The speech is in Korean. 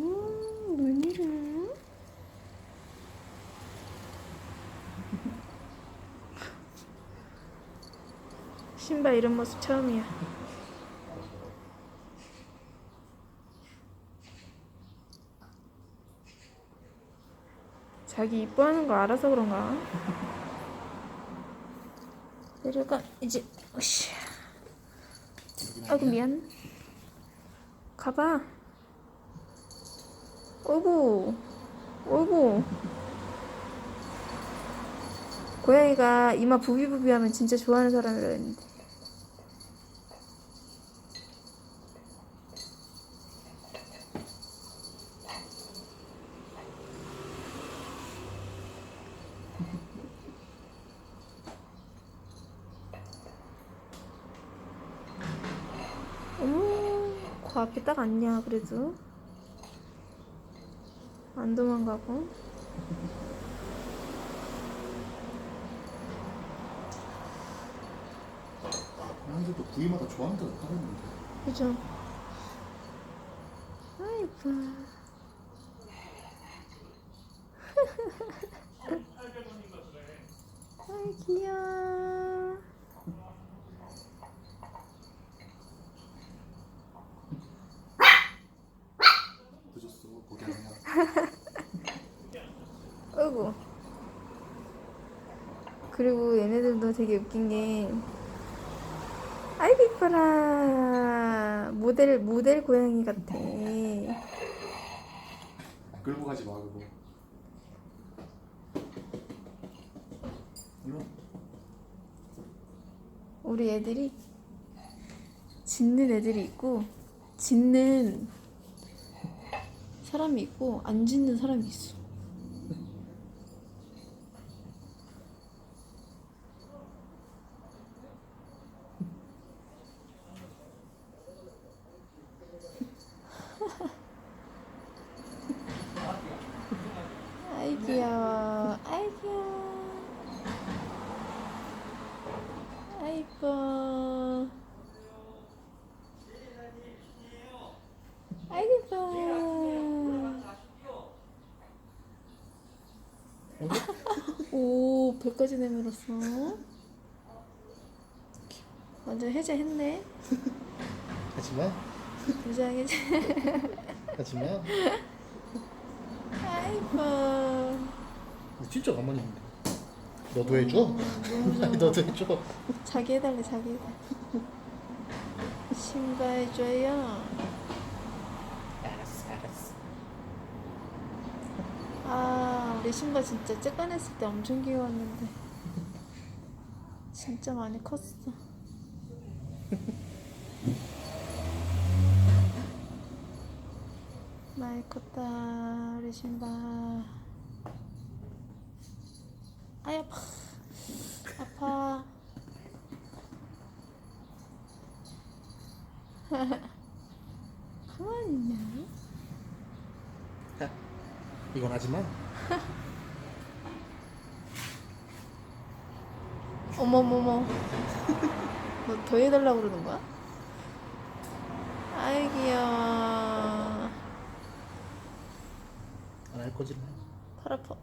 음, 웬일이야? 신발 이런 모습 처음이야. 자기 이뻐하는 거 알아서 그런가? 내려가 이제 으쌰. 아이고 미안. 가봐. 어이구, 어이구. 고양이가 이마 부비부비 하면 진짜 좋아하는 사람이라 했는데. 어머, 그 앞에 딱 앉냐, 그래도. 안 도망가고. 사람들도 부위마다 좋아하는 데가 다른데. 그죠? 아이고. 아이, 귀여워. 늦었어. 거기 아이고. 그리고 얘네들도 되게 웃긴 게, 아이고, 이뻐라. 모델, 모델 고양이 같아. 끌고 가지 마 그거. 이거 우리 애들이 짖는 애들이 있고 짖는 사람이 있고 안 짖는 사람이 있어. 아이 귀여워. 아이 귀여워. 아이뻐. 아이고 이뻐. 오, 배까지 내밀었어. 완전 해제했네. 하지마. 부장해제. 하지마. 아이뻐. 진짜 가만히 있는데. 너도 해줘. 아니 너도 해줘. 자기 해달래, 자기 해달래. 신발 해줘요. 알았어 알았어. 아, 우리 신발 진짜 쬐깐했을 때 엄청 귀여웠는데. 진짜 많이 컸어. 많이 컸다, 우리 신발. 아이, 아파. 아파. 가만히 있냐? 이건 하지마. 어머머머. 너 더 해달라고 그러는 거야? 아이 귀여워. 안할 거지. 팔 아파.